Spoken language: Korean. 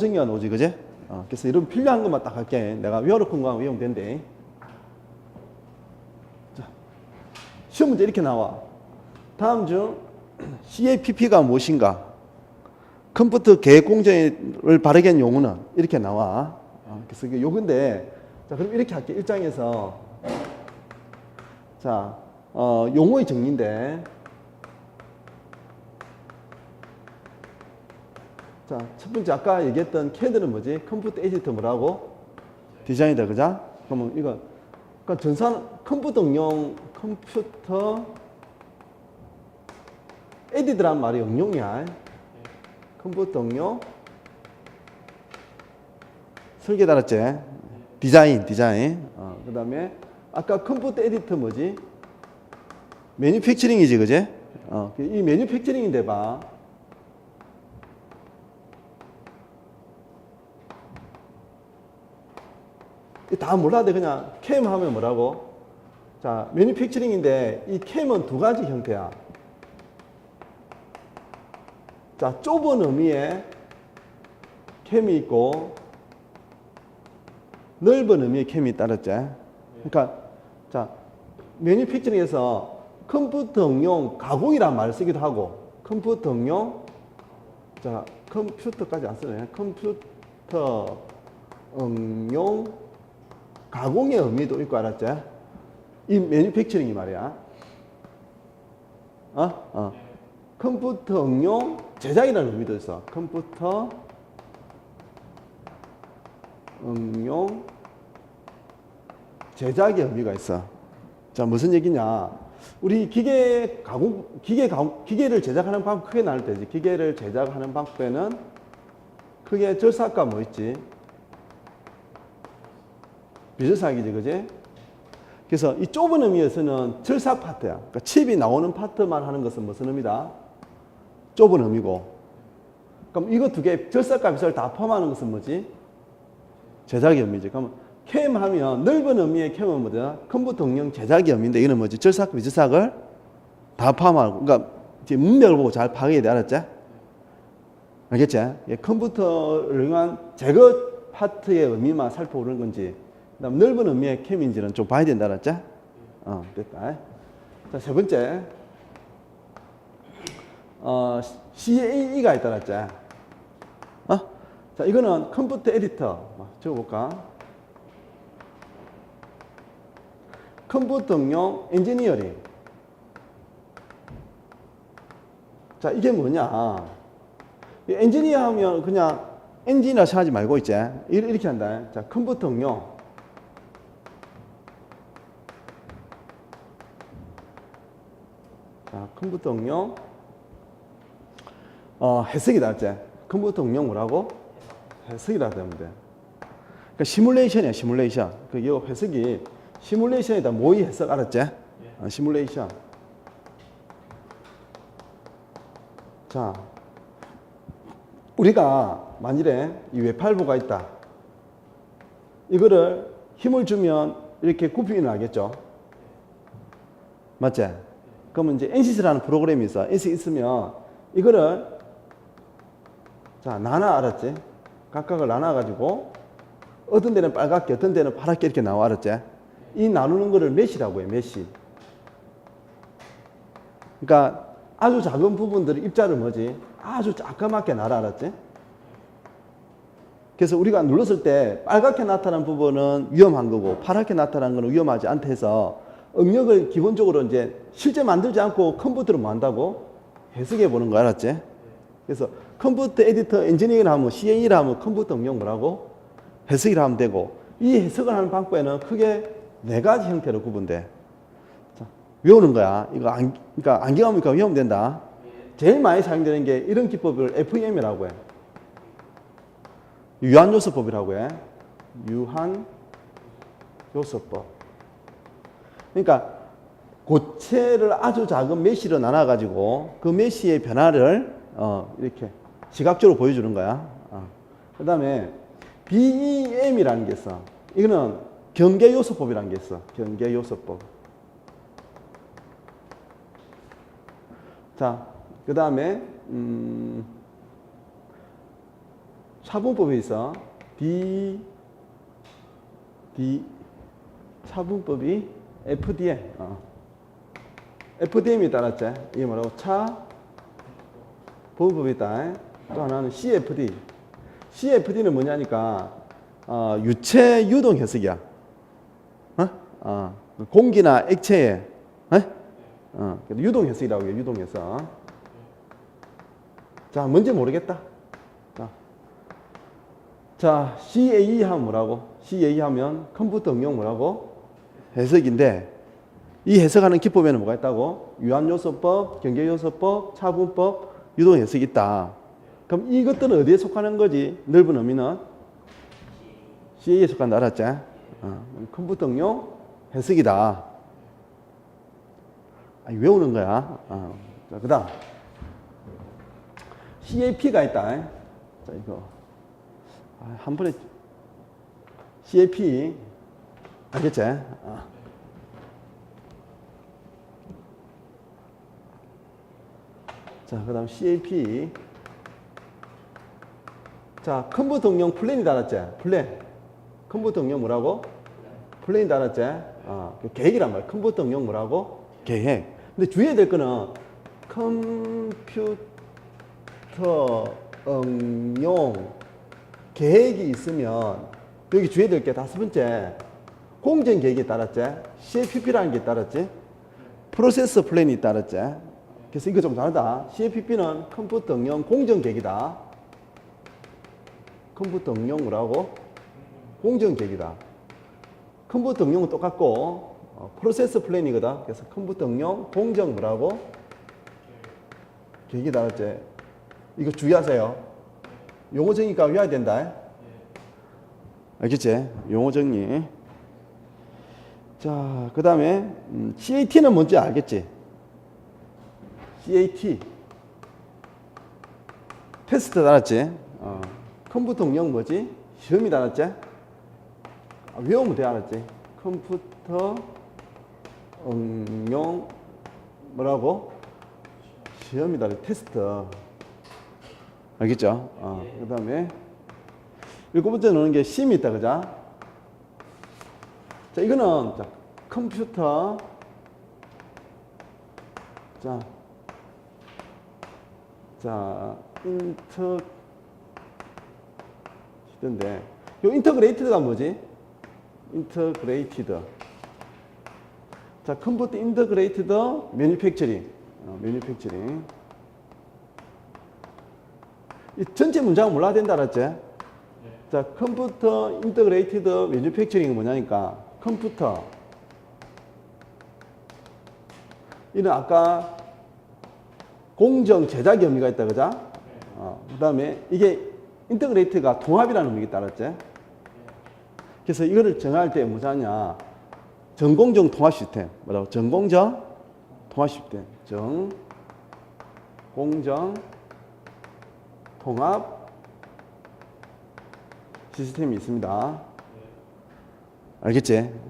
정의가 나오지, 그제? 어, 그래서 이런 필요한 것만 딱 할게. 내가 외워놓은 거만 외우면 된대. 자, 시험 문제 이렇게 나와. 다음 중 CAPP가 무엇인가? 컴퓨터 계획 공정을 바르게 한 용어는 이렇게 나와. 어, 그래서 이게 요건데, 자, 그럼 이렇게 할게. 일장에서. 자, 어, 용어의 정리인데. 자, 첫 번째 아까 얘기했던 CAD는 뭐지? 컴퓨터 에디터 뭐라고? 디자인이다, 그자? 그러면 이거, 그러니까 전산 컴퓨터용 컴퓨터 에디트란 말이 응용이야. 컴퓨터용 설계 달았지? 디자인, 디자인. 어, 그 다음에 아까 컴퓨터 에디터 뭐지? 매뉴팩처링이지, 그지? 어, 이 매뉴팩처링인데 봐. 다 몰라도 돼. 그냥 캠 하면 뭐라고? 자, 매뉴팩처링인데 이 캠은 두 가지 형태야. 자, 좁은 의미의 캠이 있고 넓은 의미의 캠이 따랐지. 그러니까 자, 매뉴팩처링에서 컴퓨터용 가공이라는 말을 쓰기도 하고 컴퓨터용 자, 컴퓨터까지 안 쓰네. 컴퓨터 응용 가공의 의미도 있고 알았지? 이 매뉴팩처링이 말이야. 어? 어. 컴퓨터 응용 제작이라는 의미도 있어. 컴퓨터 응용 제작의 의미가 있어. 자, 무슨 얘기냐? 우리 기계 가공, 기계 가공, 기계를 제작하는 방법 크게 나눌 때지. 기계를 제작하는 방법에는 크게 절삭과 뭐 있지? 비절삭이지, 그지? 그래서 이 좁은 의미에서는 절삭 파트야. 그러니까 칩이 나오는 파트만 하는 것은 무슨 의미다? 좁은 의미고. 그럼 이거 두 개, 절삭과 비절 다 포함하는 것은 뭐지? 제작의 의미지. 그러면 캠 하면 넓은 의미의 캠은 뭐냐? 컴퓨터 응용 제작의 의미인데 이거는 뭐지? 절삭, 비절삭을 다 포함하고. 그러니까 문맥을 보고 잘 파악해야 돼. 알았지? 알겠지? 예, 컴퓨터를 이용한 제거 파트의 의미만 살펴보는 건지 그다음 넓은 의미의 캠인지는 좀 봐야 된다 알았지? 어, 됐다. 자, 세 번째. 어, CAE가 있다 알았지? 어? 자, 이거는 컴퓨터 에디터. 적어 볼까? 컴퓨터용 엔지니어링. 자, 이게 뭐냐? 이 엔지니어 하면 그냥 엔지니어 생각하지 말고 있지? 이렇게 한다. 자, 컴퓨터용 응용 어, 해석이다, 이제. 컴퓨터 응용 뭐라고? 해석이라 되면 돼. 그러니까 시뮬레이션이야, 시뮬레이션. 그 이거 해석이 시뮬레이션이다. 모의 해석 알았지? 어, 시뮬레이션. 자, 우리가 만일에 이 외팔부가 있다. 이거를 힘을 주면 이렇게 굽히는 알겠죠? 맞지? 그러면 이제 NCS라는 프로그램이 있어. NC 있으면 이거를 자 나눠 알았지? 각각을 나눠 가지고 어떤 데는 빨갛게, 어떤 데는 파랗게 이렇게 나와 알았지? 이 나누는 거를 메시라고 해. 메시. 그러니까 아주 작은 부분들의 입자를 뭐지? 아주 자그맣게 나눠 알았지? 그래서 우리가 눌렀을 때 빨갛게 나타난 부분은 위험한 거고 파랗게 나타난 거는 위험하지 않다 해서 응력을 기본적으로 이제 실제 만들지 않고 컴퓨터로 뭐 한다고 해석해 보는 거 알았지? 그래서 컴퓨터 에디터 엔지니어를 하면 CA를 하면 컴퓨터 응용 뭐라고? 해석이라 하면 되고 이 해석을 하는 방법에는 크게 네 가지 형태로 구분돼. 자, 외우는 거야. 이거 안, 그러니까 안경하니까 외우면 된다. 제일 많이 사용되는 게 이런 기법을 FEM이라고 해. 유한요소법이라고 해. 유한요소법. 그러니까 고체를 아주 작은 메시로 나눠 가지고 그 메시의 변화를 어, 이렇게 시각적으로 보여주는 거야. 어. 그 다음에 BEM이라는 게 있어. 이거는 경계 요소법이라는 게 있어. 경계 요소법. 자, 그 다음에 음, 차분법에 있어. D, D, 차분법이 FDM. 어. FDM이 따랐지? 이게 뭐라고? 차, 보호법이 있다. 또 하나는 CFD. CFD는 뭐냐니까, 어, 유체 유동 해석이야. 어? 어, 공기나 액체에, 어? 어, 유동 해석이라고 해요, 유동 해석. 자, 뭔지 모르겠다. 자, 자, CAE 하면 뭐라고? CAE 하면 컴퓨터 응용 뭐라고? 해석인데, 이 해석하는 기법에는 뭐가 있다고? 유한요소법, 경계요소법, 차분법, 유동 해석이 있다. 그럼 이것들은 어디에 속하는 거지? 넓은 의미는 CA에 속한다, 알았지? 어, 컴퓨터 응용 해석이다. 아, 외우는 거야. 어. 자, 그 다음. CAP가 있다. 자, 이거. 아, 한 번에 CAP. 알겠지? 어. 자, 그 다음 CAP. 자, 컴퓨터 응용 플랜이 달았지? 플랜. 컴퓨터 응용 뭐라고? 플랜이 달았지? 어, 그 계획이란 말이야. 컴퓨터 응용 뭐라고? 계획. 근데 주의해야 될 거는 컴퓨터 응용 계획이 있으면 여기 주의해야 될 게 다섯 번째 공정 계획이 따랐지? CAPP라는 게 따랐지? 프로세스 플랜이 따랐지? 그래서 이거 좀 다르다. CAPP는 컴퓨터 응용 공정 계획이다. 컴퓨터 응용 뭐라고? 공정 계획이다. 컴퓨터 응용은 똑같고 어, 프로세스 플랜이거든. 그래서 컴퓨터 응용 공정 뭐라고? 계획이 다르지. 이거 주의하세요. 용어 정의가 외워야 된다. 알겠지? 용어 정리. 자, 그 다음에 음, CAT는 뭔지 알겠지? CAT 테스트 달았지? 어, 컴퓨터 응용 뭐지? 시험이 달았지? 아, 외우면 돼 알았지? 컴퓨터 응용 뭐라고? 시험이 달았 테스트 알겠죠? 어, 그 다음에 일곱 번째 넣는 게 심이 있다 그자? 자 이거는 자, 컴퓨터. 자, 자 인터 시던데 요 인터그레이티드가 뭐지? 인터그레이티드. 자 컴퓨터 인터그레이티드 매니팩처링 어, 매니팩처링 이 전체 문장은 몰라야 된다 알았지? 자 컴퓨터 인터그레이티드 매니팩처링이 뭐냐니까 컴퓨터. 이는 아까 공정 제작 의미가 있다 그자? 어, 그 다음에 이게 인터그레이트가 통합이라는 의미가 따랐지? 그래서 이거를 정할 때 뭐냐냐? 전공정 통합 시스템. 뭐라고? 전공정 통합 시스템. 정공정 통합 시스템이 있습니다 알겠지?